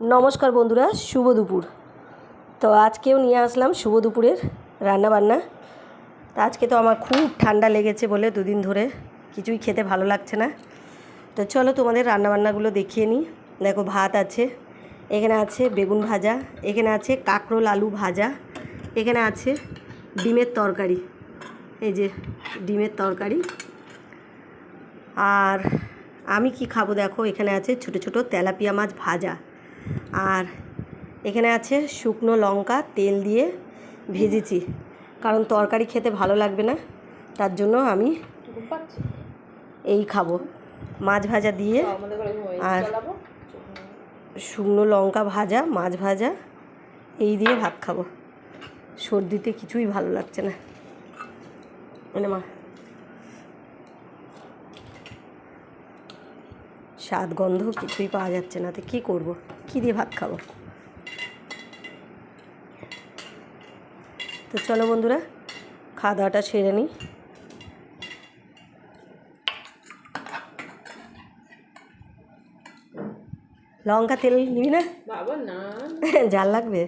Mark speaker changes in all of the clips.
Speaker 1: নমস্কার বন্ধুরা, শুভ দুপুর। তো আজকেও নিয়ে আসলাম শুভ দুপুরের রান্নাবান্না। তো আজকে তো আমার খুব ঠান্ডা লেগেছে বলে দুদিন ধরে, কিছুই খেতে ভালো লাগছে না। তো চলো তোমাদের রান্নাবান্নাগুলো দেখিয়ে নিই। দেখো ভাত আছে, এখানে আছে বেগুন ভাজা, এখানে আছে কাঁকরোল আলু ভাজা, এখানে আছে ডিমের তরকারি। এই যে ডিমের তরকারি। আর আমি কি খাব দেখো, এখানে আছে ছোট ছোট তেলাপিয়া মাছ ভাজা। আর এখানে আছে শুকনো লঙ্কা তেল দিয়ে ভেজেছি। কারণ তরকারি খেতে ভালো লাগবে না তার জন্য আমি এই খাব। মাছ ভাজা দিয়ে আর শুকনো লঙ্কা ভাজা মাছ ভাজা এই দিয়ে ভাত খাব। সর্দিতে কিছুই ভালো লাগছে না। মানে মা স্বাদ গন্ধ কিছুই পাওয়া যাচ্ছে না তো কী করব? কী দিয়ে ভাত খাব? তো চলো বন্ধুরা খাওয়া দাওয়াটা সেরে নিই। লঙ্কা তেল নিবি না? জাল লাগবে?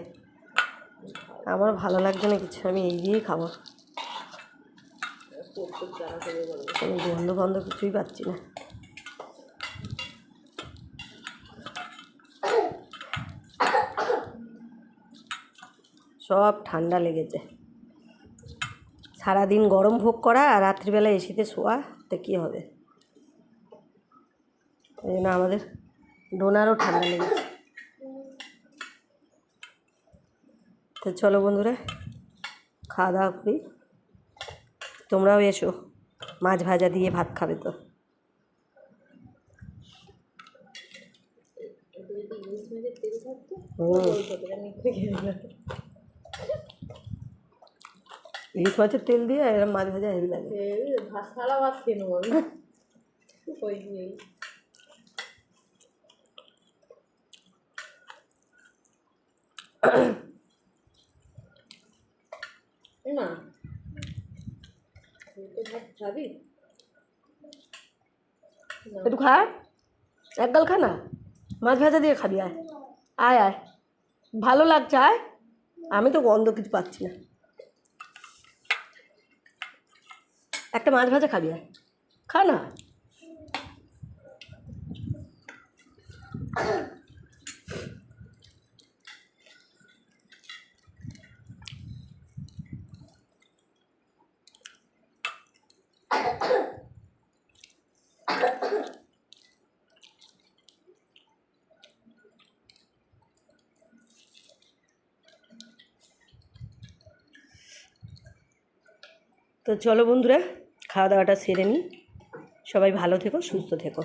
Speaker 1: আমার ভালো লাগছে না কিছু আমি এই দিয়েই খাব। গন্ধ গন্ধ কিছুই পাচ্ছি না। সব ঠান্ডা লেগেছে। সারাদিন গরম ভোগ করা আর রাত্রিবেলা এসিতে শোয়া, তো কী হবে? এই জন্য আমাদের ডোনারও ঠান্ডা লেগেছে। তো চলো বন্ধুরা খাওয়া দাওয়া করি। তোমরাও এসো, মাছ ভাজা দিয়ে ভাত খাবে তো। হুম। ইলিশ মাছের তেল দিয়ে এরকম মাছ ভাজা হেভি লাগে।
Speaker 2: ভাত খেয়ে নেব
Speaker 1: একটু খা। এক গাল খা না। মাছ ভাজা দিয়ে খাবি, আয়। আয় আয়। ভালো লাগছে, আয়। আমি তো গন্ধ কিছু পাচ্ছি না। একটা মাছ ভাজা খাবি? আয় খা না। তো চলো বন্ধুরা খাওয়া দাওয়াটা সেরে নিই। সবাই ভালো থেকো সুস্থ থেকো।